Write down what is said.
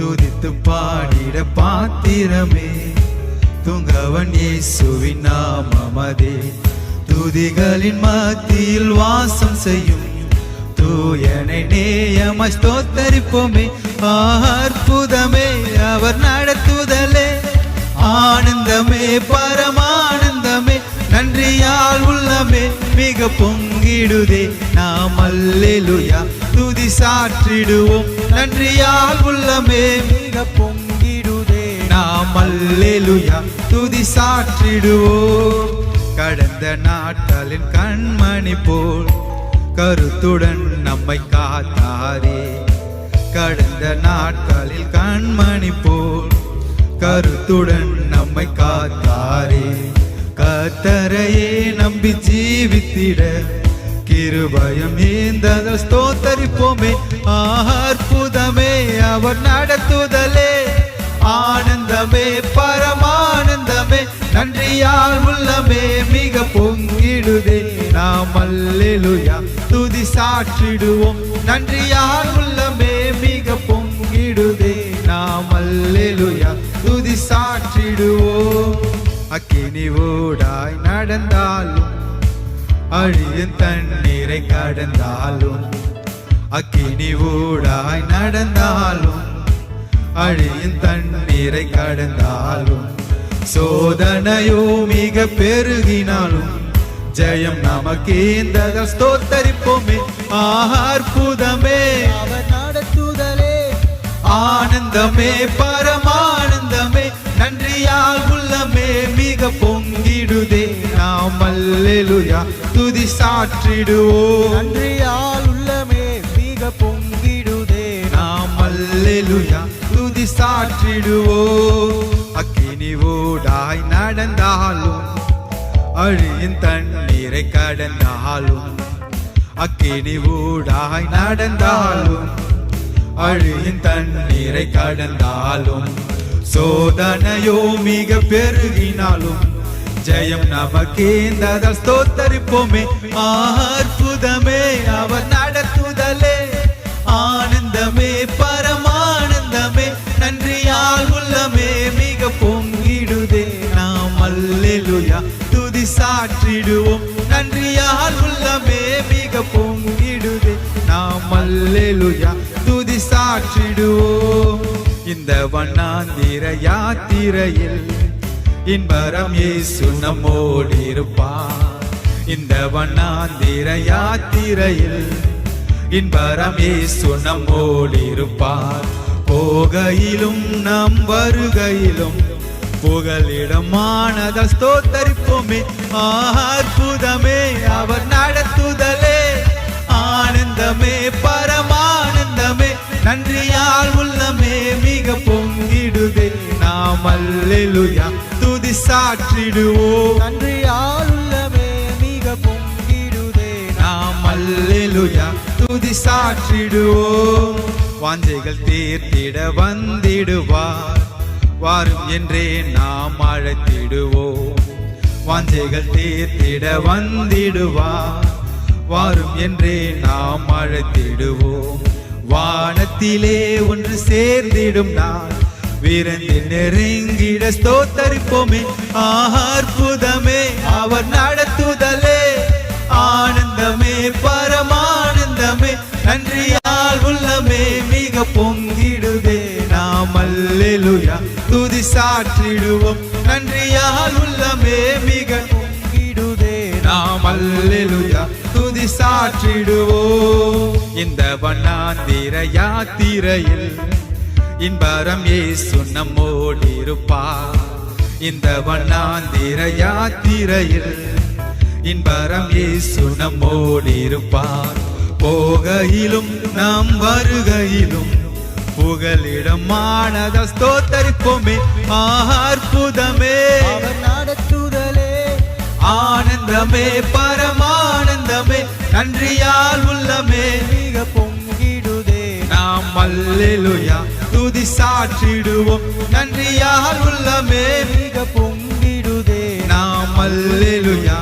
துதித்து பாடிட பாத்திரமே. துங்கவன் இயேசுவின் நாமமதே. துதிகளின் மத்தியில் வாசம் செய்யும் தூயனை நேயமாய் ஸ்தோத்தரிப்போமே. அற்புதமே அவர் நடத்துதலே. ஆனந்தமே பரம உள்ளமே மிக பொங்கிடுதே நாம் அல்லேலுயா. துதி சாற்றிடுவோம். நன்றியால் உள்ளமே மிக பொங்கிடுதே நாம் அல்லேலுயா. துதி சாற்றிடுவோம். கடந்த நாட்களின் கண்மணி போல் கருத்துடன் நம்மை காத்தாரே கடந்த நாட்களில் கண்மணி போல் கருத்துடன் நம்மை காத்தாரே. கத்தரையே நம்பி ஜீவித்திட. கிருபயம் ஏந்தத ஸ்தோத்தரிப்போமே. அற்புதமே அவர் நடத்துதலே. ஆனந்தமே பரமானந்தமே. நன்றியால் உள்ளமே மிக பொங்கிடுதே. நாம் அல்லேலுயா துதி சாற்றிடுவோம். நன்றியால் உள்ளமே மிக பொங்கிடுதே. நாம் அல்லேலுயா துதி சாற்றிடுவோம். அக்கினி ஓடாய் நடந்தாலும் அழியும் தண்ணீரை கடந்தாலும் அக்கினி ஊடாய் நடந்தாலும் அழியும் தண்ணீரை கடந்தாலும் சோதனையோ மிக பெருகினாலும் ஜெயம் நமக்கு இந்த ஸ்தோத்தரிப்போமே. அவர் நடத்துதலே. ஆனந்தமே பரமானந்தமே. நன்றியால் மிக பொங்கிடுதே நாம் அல்லேலுயா. துதி சாற்றிடுவோம். நன்றியால் உள்ளமே மிக பொங்கிடுதே நாம் அல்லேலுயா. துதி சாற்றிடுவோம். அக்கினி ஓடாய் நடந்தாலும் அழியின் தண்ணீரை கடந்தாலும் அக்கினி ஊடாய் நடந்தாலும் அழியின் தண்ணீரை கடந்தாலும் சோதனையோ மிக பெருகினாலும் ஜெயம் நமக்கேந்தத ஸ்தோத்தரிப்போமே. அற்புதமே அவர் நடத்துதலே. ஆனந்தமே பரமானந்தமே நன்றியால் உள்ளமே மிக பொங்கிடுதே நாம். அல்லேலுயா துதி சாற்றிடுவோம். நன்றியால் உள்ளமே மிக பொங்கிடுதே நாம். அல்லேலுயா துதி சாற்றிடுவோம். இந்த வண்ணாந்திர யாத்திரையில் இன்பரம் இயேசு நம்மோடு இருப்பார். இந்த வண்ணாந்திர யாத்திரையில் இன்பரம் இயேசு நம்மோடு இருப்பார். போகையிலும் நம் வருகையிலும் புகலிடமானத ஸ்தோத்தரிப்போமே. அற்புதமே அவர் நடத்துதலே. ஆனந்தமே பரமானந்தமே. நன்றியா அல்லேலுயா துதி சாற்றிடுவோம் நன்றியால் உள்ளமே மிக பொங்கிடுதே நாம் அல்லேலுயா துதி சாற்றிடுவோம் வாஞ்சைகள் தீர்த்திட வந்திடுவார். வாரும் என்றே நாம் அழைத்திடுவோம். வாஞ்சைகள் தீர்த்திட வந்திடுவார். வாரும் என்றே நாம் அழைத்திடுவோம். வானத்திலே ஒன்று சேர்ந்திடும் நாள். விரைந்து நெருங்கிட ஸ்தோத்தரிப்போமே. ஆஹார்புதமே அவர் நடத்துதலே. ஆனந்தமே பரமானந்தமே. நன்றியால் உள்ளமே மிக பொங்கிடுதே நாம். அல்லேலுயா. துதி சாற்றிடுவோம். நன்றியால் உள்ளமே மிக பொங்கிடுதே நாம். அல்லேலுயா. துதி சாற்றிடுவோம். இந்த வண்ணாந்திர யாத்திரையில் இன்பரம் இயேசு நம்மோடு இருப்பார். இந்த வண்ணாந்திர யாத்திரையில் இன்பரம் இயேசு நம்மோடு இருப்பார். போகையிலும் நாம் வருகையிலும் புகலிடமானத ஸ்தோத்தரிப்போமே. அற்புதமே அவர் நடத்துதலே. ஆனந்தமே பரமானந்தமே. நன்றியால் உள்ளமே. மிக அல்லேலுயா துதி சாற்றிடுவோம். நன்றியால் உள்ளமே மிக பொங்கிடுதே நாம் அல்லேலுயா